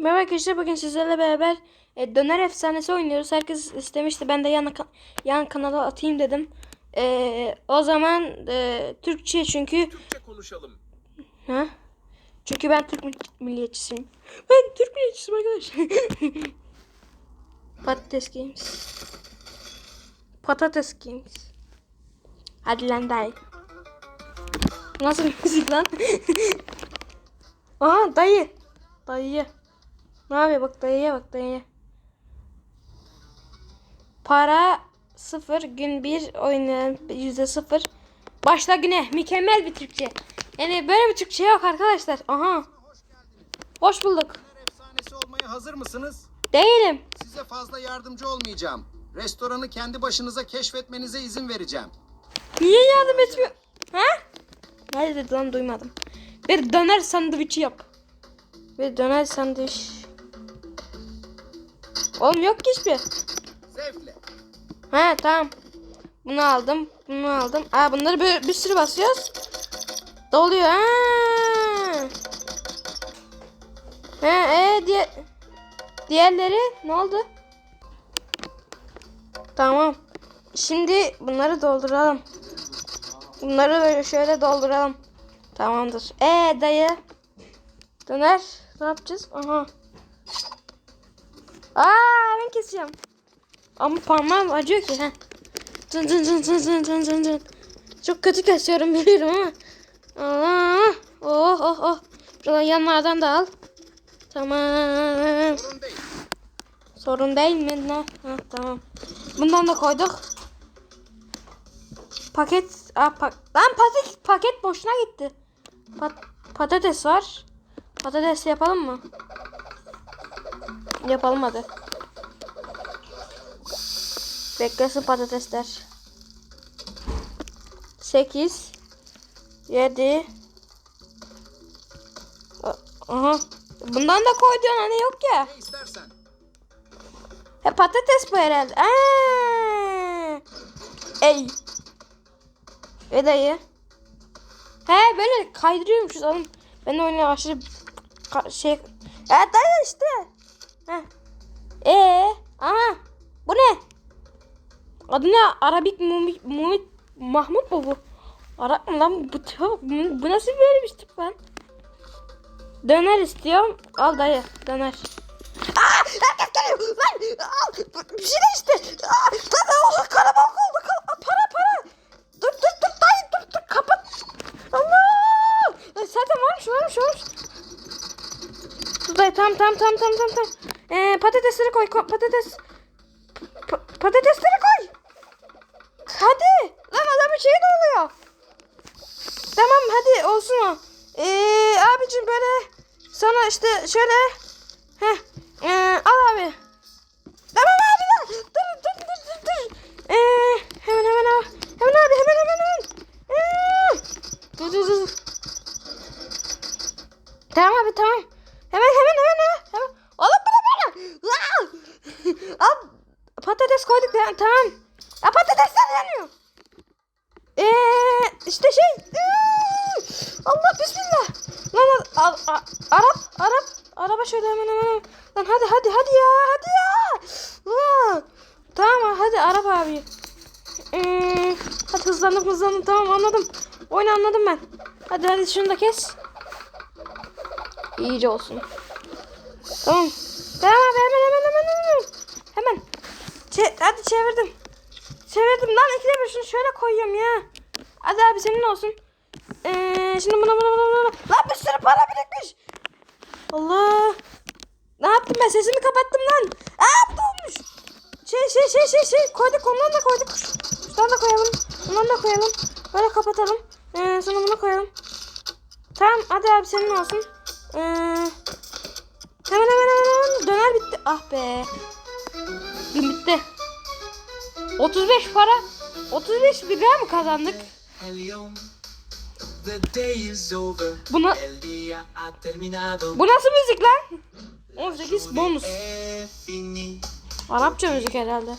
Merhaba arkadaşlar bugün sizlerle beraber e, döner efsanesi oynuyoruz. Herkes istemişti ben de yan, yan kanala atayım dedim. E, o zaman e, Türkçe çünkü Türkçe konuşalım. ha? Çünkü ben Türk mil- milliyetçisiyim. Ben Türk milliyetçisiyim arkadaşlar. Patates Games. Patates Games. Hadi lan dayı. Nasıl müzik lan? Aha dayı. Dayı. Ne yapıyor bak dayıya bak dayıya. Para sıfır gün bir oynayan yüzde sıfır. Başla güne mükemmel bir Türkçe. Yani böyle bir Türkçe yok arkadaşlar. Aha. Hoş bulduk. efsanesi olmaya hazır mısınız? Değilim. Size fazla yardımcı olmayacağım. Restoranı kendi başınıza keşfetmenize izin vereceğim. Niye yardım etmiyor? Ha? Ne dedi lan duymadım. Bir döner sandviçi yap. Bir döner sandviç. Oğlum yok ki hiçbir. Zevkle. He tamam. Bunu aldım. Bunu aldım. Aa bunları böyle bir sürü basıyoruz. Doluyor. Ha. He e diye diğerleri ne oldu? Tamam. Şimdi bunları dolduralım. Bunları böyle şöyle dolduralım. Tamamdır. E dayı. Döner. Ne yapacağız? Aha. Aa ben keseceğim. Ama parmağım acıyor ki. Heh. Cın cın cın cın cın cın cın cın. Çok kötü kesiyorum biliyorum ama. Allah. Oh oh oh. Şuradan yanlardan da al. Tamam. Sorun değil. Sorun değil mi? Ne? Ha, tamam. Bundan da koyduk. Paket. Aa, pak Lan paket, paket boşuna gitti. Pat patates var. Patates yapalım mı? Yapalım hadi. Beklesin patatesler. 8 7 Aha. Bundan da koy diyorsun hani yok ya. Ne istersen. He patates bu herhalde. Aa! Ey. Ve dayı. He böyle kaydırıyormuşuz oğlum. Ben de oyuna aşırı şey. Ya dayı işte. He. Ee, aha. Bu ne? Adı ne? Arabik Mumit Mumit Mahmut mu bu? Arap mı lan bu? tip- Bu, bu nasıl böyle bir tip lan? Döner istiyorum. Al dayı döner. Aa, herkes geliyor. Lan al. Bir şey de işte. Aa, lan Allah kalabalık oldu. Kal para para. Dur dur dur dayı dur dur kapat. Allah. Ya Zaten varmış varmış varmış. Dur dayı tamam tamam tamam tamam tamam. Ee, patatesleri koy, koy patates. Pa- patatesleri koy. Hadi. Lan adamın şeyi de oluyor. Tamam hadi olsun o. Ee, abicim böyle sana işte şöyle Heh. Ee, al abi. Tamam abi lan. Dur dur dur dur dur. Ee, hemen hemen hemen. Hemen abi hemen hemen hemen. Ee, dur dur dur. Tamam abi tamam. Hemen hemen hemen hemen. hemen. Oğlum bana bana. Aa! Al patates koyduk ya tamam. Ya patatesler yanıyor. Ee, işte şey. Ee, Allah bismillah. Lan al, al, al- Arap Arap araba şöyle hemen hemen. Lan hadi hadi hadi ya hadi ya. Aa, tamam hadi Arap abi. Ee, hadi hızlandım hızlandım tamam anladım. Oyunu anladım ben. Hadi hadi şunu da kes. İyice olsun. Tamam. Tamam hemen hemen hemen hemen. Hemen. Çe hadi çevirdim. Çevirdim lan ikide bir şunu şöyle koyuyorum ya. Hadi abi senin olsun. Ee, şimdi buna buna buna buna. Lan bir sürü para birikmiş. Allah. Ne yaptım ben sesimi kapattım lan. Aa bu da olmuş. Şey şey şey şey şey koyduk ondan da koyduk. Şundan da koyalım. Bundan da koyalım. Böyle kapatalım. Ee, sonra bunu koyalım. Tamam hadi abi senin olsun. Ee, hemen hemen hemen döner bitti. Ah be. Limitte. 35 para. 35 lira mı kazandık? Buna Bu nasıl müzik lan? 18 bonus. Arapça müzik herhalde.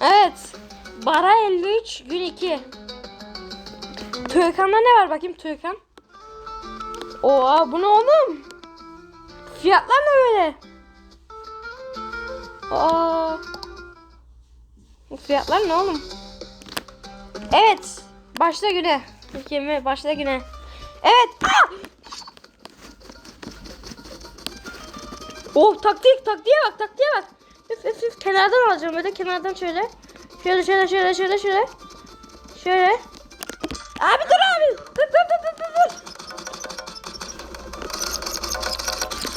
Evet. Bara 53 gün 2. Töykan'da ne var bakayım Töykan? Oha bu ne oğlum? Fiyatlar ne böyle? Aa. Fiyatlar ne oğlum? Evet. Başla güne. Ülkemi başla güne. Evet. Aa! Oh taktik taktiğe bak taktiğe bak. Üf üf üf kenardan alacağım böyle kenardan şöyle. Şöyle şöyle şöyle şöyle şöyle. Şöyle. Abi dur abi. Dur dur dur dur dur.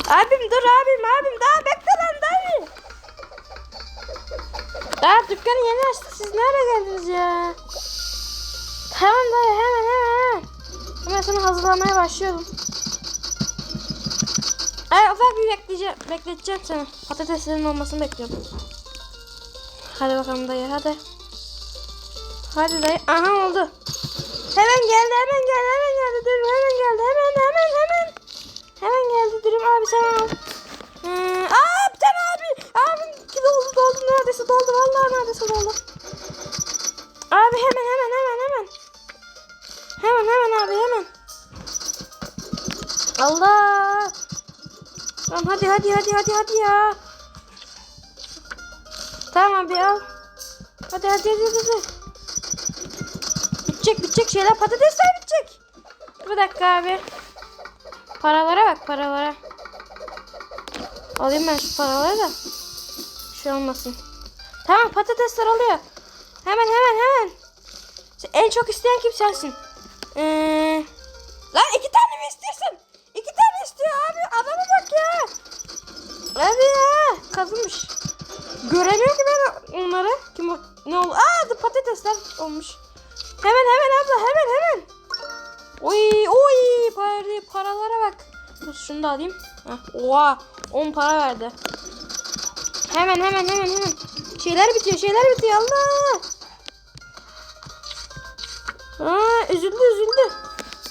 Abim dur abim abim daha bekle Daha dükkanı yeni açtı siz nereye geldiniz ya? Tamam dayı hemen hemen hemen. Hemen sana hazırlamaya başlıyorum. Ay ufak bir bekleyeceğim, bekleteceğim seni. Patateslerin olmasını bekliyorum. Hadi bakalım dayı hadi. Hadi dayı. Aha oldu. Hemen geldi hemen geldi hemen geldi. Dur hemen geldi hemen hemen hemen. Hemen geldi dürüm abi sen al. Hmm, aa. Abim ki doldu doldu neredeyse doldu. Vallahi neredeyse doldu. Abi hemen hemen hemen hemen. Hemen hemen abi hemen. Allah. Tamam hadi hadi hadi hadi hadi ya. Tamam abi al. Hadi hadi hadi hadi. Bitecek bitecek şeyler patatesler bitecek. Bir dakika abi. Paralara bak paralara. Alayım ben şu paraları da. Şey olmasın. Tamam patatesler alıyor. Hemen hemen hemen. En çok isteyen kim sensin? Ee, lan iki tane mi istiyorsun? İki tane istiyor abi. Adama bak ya. Abi ya. Kazınmış. Göremiyorum ki ben onları. Kim o? Ne oldu? Aa patatesler olmuş. Hemen hemen abla hemen hemen. Oy oy para, paralara bak. Dur şunu da alayım. Heh, oha 10 para verdi. Hemen hemen hemen hemen. Şeyler bitiyor şeyler bitiyor Allah. Aa, üzüldü üzüldü.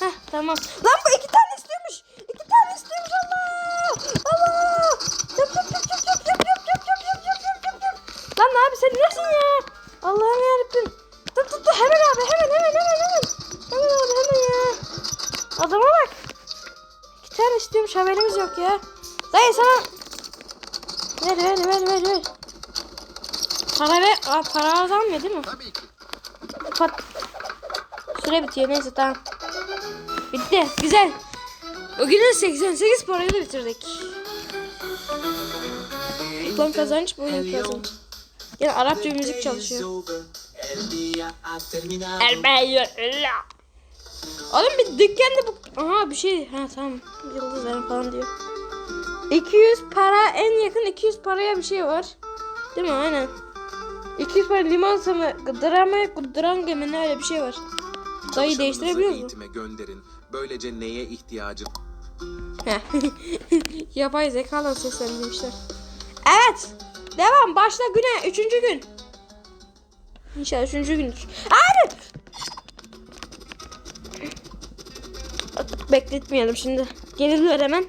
Heh, tamam. Lan bu iki tane istiyormuş. İki tane istiyormuş Allah. Allah. Yap yap yap yap yap yap yap yap yap yap yap yap yap yap. Lan abi sen nesin ya? Allah'ım yarabbim. Dur dur dur hemen abi hemen hemen hemen hemen. Hemen abi hemen ya. Adama bak. İki tane istiyormuş haberimiz yok ya. Dayı sana. Ver ver ver ver ver. Para ver. Aa, para azalmıyor değil mi? Tabii ki. Pat. Süre bitiyor neyse tamam. Bitti. Güzel. Bugün de 88 parayı da bitirdik. Toplam kazanç bu oyun kazanç. Yine Arapça bir müzik çalışıyor. El día ha terminado. Oğlum bir dükkanda bu... Aha bir şey. Ha tamam. Yıldız verin falan diyor. 200 para en yakın 200 paraya bir şey var. Değil mi? Aynen. 200 para limonata mı? Drama, dranga mı ne öyle bir şey var. Dayı değiştirebiliyor mu? eğitime gönderin. Böylece neye ihtiyacı Heh. Yapay zekadan seslendirmişler. Evet. Devam. Başla güne. Üçüncü gün. İnşallah üçüncü gündür. Abi. Bekletmeyelim şimdi. Gelirler hemen.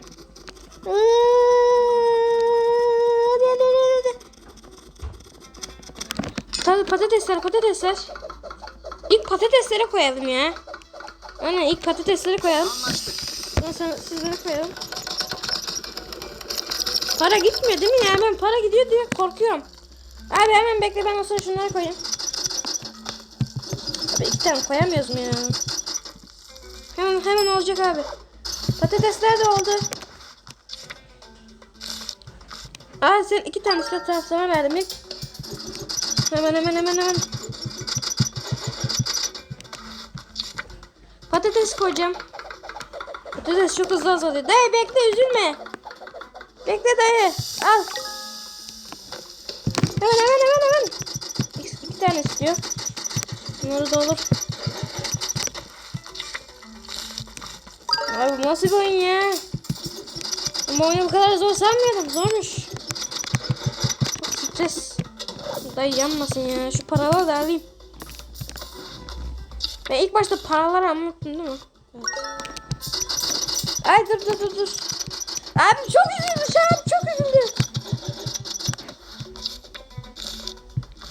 Tabii patatesler patatesler. İlk patatesleri koyalım ya. Aynen ilk patatesleri koyalım. Sana sizlere koyalım. Para gitmiyor değil mi ya? Ben para gidiyor diye korkuyorum. Abi hemen bekle ben o sırada şunları koyayım. Abi iki tane koyamıyoruz mu ya? Hemen hemen olacak abi. Patatesler de oldu. Aa sen iki tane sana, sana verdim ilk. Hemen hemen hemen hemen. Patates koyacağım. Patates çok hızlı azalıyor. Dayı bekle üzülme. Bekle dayı. Al. Hemen hemen hemen hemen. İki, iki tane istiyor. Bunları da olur. Abi bu nasıl bir oyun ya? Ama oyunu bu kadar zor sanmıyordum. Zormuş. Çok stres. Dayı yanmasın ya. Şu paraları da alayım. Ben ilk başta paraları anlattım değil mi? Evet. Ay dur dur dur dur. Abi çok üzüldü şu an çok üzüldü.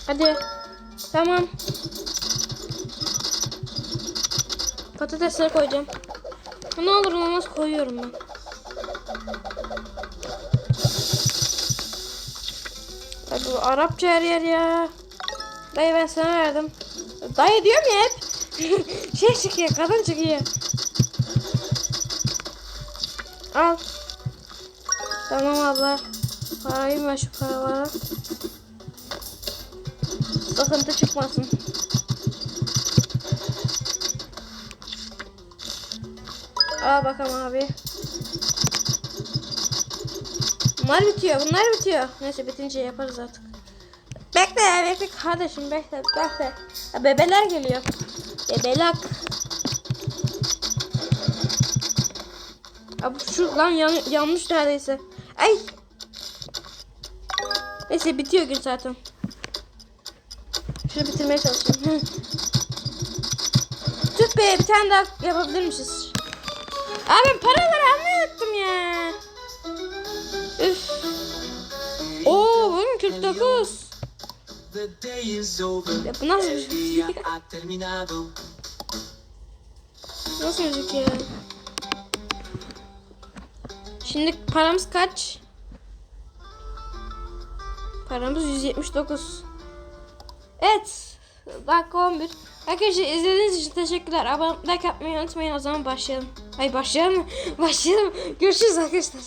Hadi. Tamam. Patatesleri koyacağım. Ne olur olmaz koyuyorum ben. Arapça her yer ya. Dayı ben sana verdim. Dayı diyorum ya hep. şey çıkıyor kadın çıkıyor. Al. Tamam abla. Parayı ver şu paraları. Sıkıntı çıkmasın. Al bakalım abi. Bunlar bitiyor. Bunlar bitiyor. Neyse bitince yaparız artık. Bekle bekle kardeşim bekle bekle. Ya bebeler geliyor. Bebelak. Abi şu lan yan, yanlış neredeyse. Ay. Neyse bitiyor gün zaten. Şunu bitirmeye çalışıyorum. Tut be bir tane daha yapabilirmişiz. Abi paraları almayı unuttum ya. 49. The day is over. Ya bu nasıl bir şey? Nasıl ya? Şimdi paramız kaç? Paramız 179. Evet. Dakika 11. Arkadaşlar izlediğiniz için teşekkürler. Abone like yapmayı unutmayın. O zaman başlayalım. Hayır başlayalım. başlayalım. Görüşürüz arkadaşlar.